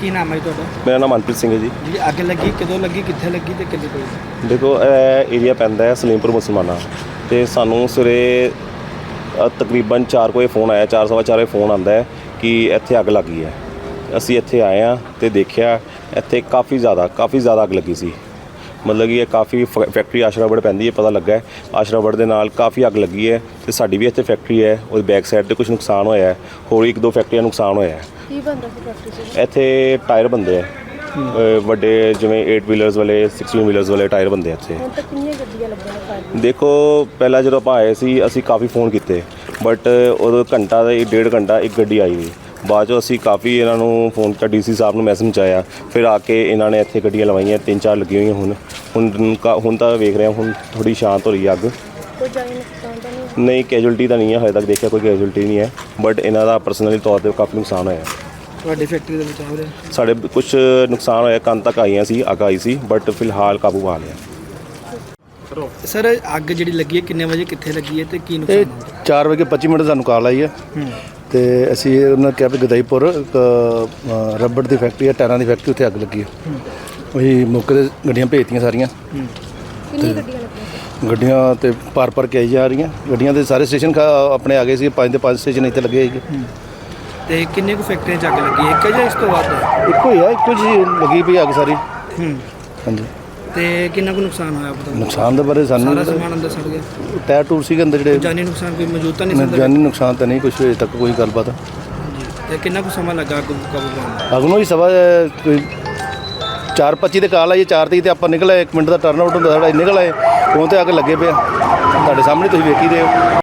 ਕੀ ਨਾਮ ਹੈ ਜੀ ਤੁਹਾਡਾ? ਮੇਰਾ ਨਾਮ ਮਨਪ੍ਰੀਤ ਸਿੰਘ ਹੈ ਜੀ। ਜਿਹੜੀ ਅੱਗ ਲੱਗੀ ਕਦੋਂ ਲੱਗੀ ਕਿੱਥੇ ਲੱਗੀ ਤੇ ਕਿੰਨੀ ਕੋਈ ਦੇਖੋ ਇਹ ਏਰੀਆ ਪੈਂਦਾ ਹੈ ਸਲੀਮਪੁਰ ਮੁਸਲਮਾਨਾ। ਤੇ ਸਾਨੂੰ ਸਵੇਰੇ ਅ, ਤਕਰੀਬਨ 4 ਵਜੇ ਫੋਨ ਆਇਆ 4 ਸਵਾ ਚਾਰ ਵਜੇ ਫੋਨ ਆਂਦਾ ਹੈ ਕਿ ਇੱਥੇ ਅੱਗ ਲੱਗੀ ਹੈ। ਅਸੀਂ ਇੱਥੇ ਆਏ ਆ ਤੇ ਦੇਖਿਆ ਇੱਥੇ ਕਾਫੀ ਜ਼ਿਆਦਾ ਕਾਫੀ ਜ਼ਿਆਦਾ ਅੱਗ ਲੱਗੀ ਸੀ। ਮਤਲਬ ਕਿ ਇਹ ਕਾਫੀ ਫੈਕਟਰੀ ਆਸ਼ਰਾਵੜ ਪੈਂਦੀ ਹੈ ਪਤਾ ਲੱਗਾ ਹੈ। ਆਸ਼ਰਾਵੜ ਦੇ ਨਾਲ ਕਾਫੀ ਅੱਗ ਲੱਗੀ ਹੈ ਤੇ ਸਾਡੀ ਵੀ ਇੱਥੇ ਫੈਕਟਰੀ ਹੈ ਉਹਦੀ ਬੈਕ ਸਾਈਡ ਤੇ ਕੁਝ ਨੁਕਸਾਨ ਹੋਇਆ ਹੈ। ਹੋਰ ਇੱਕ ਦੋ ਫੈਕਟਰੀਆਂ ਨੁਕਸਾਨ ਹੋਇਆ ਹੈ। ਕੀ ਬੰਦਾ ਸੀ ਫੈਕਟਰੀ 'ਚ? ਇੱਥੇ ਟਾਇਰ ਬੰਦੇ ਅ, ਵੱਡੇ ਜਿਵੇਂ 8 ਵੀਲਰਸ ਵਾਲੇ 16 ਵੀਲਰਸ ਵਾਲੇ ਟਾਇਰ ਬੰਦੇ ਇੱਥੇ। ਹੁਣ ਤੱਕ ਕਿੰਨੀਆਂ ਗੱਡੀਆਂ ਲੱਗੀਆਂ ਨੇ ਫਾਇਰ ਦੇਖੋ ਪਹਿਲਾਂ ਜਦੋਂ ਆਪਾਂ ਆਏ ਸੀ ਅਸੀਂ ਕਾਫੀ ਫੋਨ ਕੀਤੇ। ਬਟ ਉਦੋਂ ਘੰਟਾ ਦਾ ਡੇਢ ਘੰਟਾ ਇੱਕ ਗੱਡੀ ਆਈ ਨਹੀਂ। ਬਾਅਦ ਚੋਂ ਅਸੀਂ ਕਾਫੀ ਇਹਨਾਂ ਨੂੰ ਫੋਨ ਕੀਤਾ ਡੀਸੀ ਸਾਹਿਬ ਨੂੰ ਮੈਸੇਜ ਆਇਆ ਫਿਰ ਆ ਕੇ ਇਹਨਾਂ ਨੇ ਇੱਥੇ ਗੱਡੀਆਂ ਲਵਾਈਆਂ ਤਿੰਨ ਚਾਰ ਲੱਗੀਆਂ ਹੋਈਆਂ ਹੁਣ। ਹੁਣ ਕਾ- ਹੁਣ ਤਾਂ ਵੇਖ ਰਹੇ ਹੁਣ ਥੋੜੀ ਸ਼ਾਂਤ ਹੋ ਰਹੀ ਹੈ ਅੱਗ। ਕੋਈ ਜਾਨੀ ਨੁਕਸਾਨ ਤਾਂ ਨਹੀਂ? ਨਹੀਂ ਕੈਜੁਅਲਟੀ ਤਾਂ ਨਹੀਂ ਹੈ ਹਜੇ ਤੱਕ ਦੇਖਿਆ ਕੋਈ ਕੈਜੁਅਲਟੀ ਨਹੀਂ ਹੈ। ਬਟ ਇਹਨਾਂ ਦਾ ਪਰਸਨਲੀ ਤੌਰ ਤੇ ਕਾਫੀ ਨੁਕਸਾਨ ਹੋਇਆ। ਤੁਹਾਡੀ ਫੈਕਟਰੀ ਦੇ ਵਿੱਚ ਹੋ ਰਿਹਾ? ਸਾਡੇ ਕੁਝ ਨੁਕਸਾਨ ਹੋਇਆ ਕੰਨ ਤੱਕ ਆਈਆਂ ਸੀ ਅੱਗ ਆਈ ਸੀ ਬਟ ਫਿਲਹਾਲ ਕਾਬੂ ਪਾ ਲਿਆ। ਸਰ ਅੱਗ ਜਿਹੜੀ ਲੱਗੀ ਹੈ ਕਿੰਨੇ ਵਜੇ ਕਿੱਥੇ ਲੱਗੀ ਹੈ ਤੇ ਕੀ ਇਹ ਨੁਕਸਾਨ ਹੋਇਆ? 4 ਵਜੇ 25 ਮਿੰਟ ਸਾਨੂੰ ਕਾਲ ਆਈ ਹੈ। ਤੇ ਅਸੀਂ ਉਹਨਾਂ ਕਿਹਾ ਵੀ ਗਦਾਈਪੁਰ ਇੱਕ, ਅ, ਰਬੜ ਦੀ ਫੈਕਟਰੀ ਹੈ ਟਾਇਰਾਂ ਦੀ ਫੈਕਟਰੀ ਉੱਥੇ ਅੱਗ ਲੱਗੀ ਹੈ। ਉਹੀ ਮੌਕੇ ਤੇ ਗੱਡੀਆਂ ਭੇਜਤੀਆਂ ਸਾਰੀਆਂ। ਹੂੰ ਕਿੰਨੀਆਂ ਗੱਡੀਆਂ ਲੱਗੀਆਂ ਗੱਡੀਆਂ ਤੇ ਪਾਰ ਪਾਰ ਕੇ ਆਈ ਜਾ ਰਹੀਆਂ। ਗੱਡੀਆਂ ਦੇ ਸਾਰੇ ਸਟੇਸ਼ਨ ਖਾ- ਆਪਣੇ ਆ ਗਏ ਸੀ ਪੰਜ ਦੇ ਪੰਜ ਸਟੇਸ਼ਨ ਇੱਥੇ ਲੱਗੇ ਸੀਗੇ। ਤੇ ਕਿੰਨੇ ਕੁ ਫੈਕਟਰੀਆਂ 'ਚ ਅੱਗ ਲੱਗੀ? ਇੱਕ ਜਾਂ ਇਸ ਤੋਂ ਵੱਧ? ਇੱਕੋ ਹੀ ਆ ਇੱਕੋ ਜੀ ਲੱਗੀ ਪਈ ਅੱਗ ਸਾਰੀ। ਹੂੰ। ਹਾਂਜੀ। ਤੇ ਕਿੰਨਾ ਕੁ ਨੁਕਸਾਨ ਹੋਇਆ ਪਤਾ ਨੁਕਸਾਨ ਦੇ ਬਾਰੇ ਸਾਨੂੰ ਸਾਰਾ ਸਮਾਨ ਅੰਦਰ ਸੜ ਗਿਆ। ਟਾਇਰ ਟੂਰ ਸੀਗੇ ਅੰਦਰ ਜਿਹੜੇ। ਜਾਨੀ ਨੁਕਸਾਨ ਕੋਈ ਮੌਜੂਦ ਤਾਂ ਨਹੀਂ ਸੀ ਅੰਦਰ? ਜਾਨੀ ਨੁਕਸਾਨ ਤਾਂ ਨਹੀਂ ਕੁਝ ਅਜੇ ਤੱਕ ਕੋਈ ਗੱਲਬਾਤ। ਤੇ ਕਿੰਨਾ ਕੁ ਸਮਾਂ ਲੱਗਾ ਅੱਗ ਨੂੰ ਕਾਬੂ ਪਾਉਣ ਨੂੰ? ਹੀ ਸਵਾ ਕੋਈ 4:25 ਤੇ ਕਾਲ ਆਈ 4:30 ਤੇ ਆਪਾਂ ਨਿਕਲੇ 1 ਮਿੰਟ ਦਾ ਟਰਨ ਆਊਟ ਹੁੰਦਾ ਸਾਡਾ, ਨਿਕਲ ਆਏ ਫੋਨ ਤੇ ਆ ਕੇ ਲੱਗੇ ਪਿਆ ਤੁਹਾਡੇ ਸਾਹਮਣੇ ਤੁਸੀਂ ਵੇਖੀ ਦੇ ਹੋ।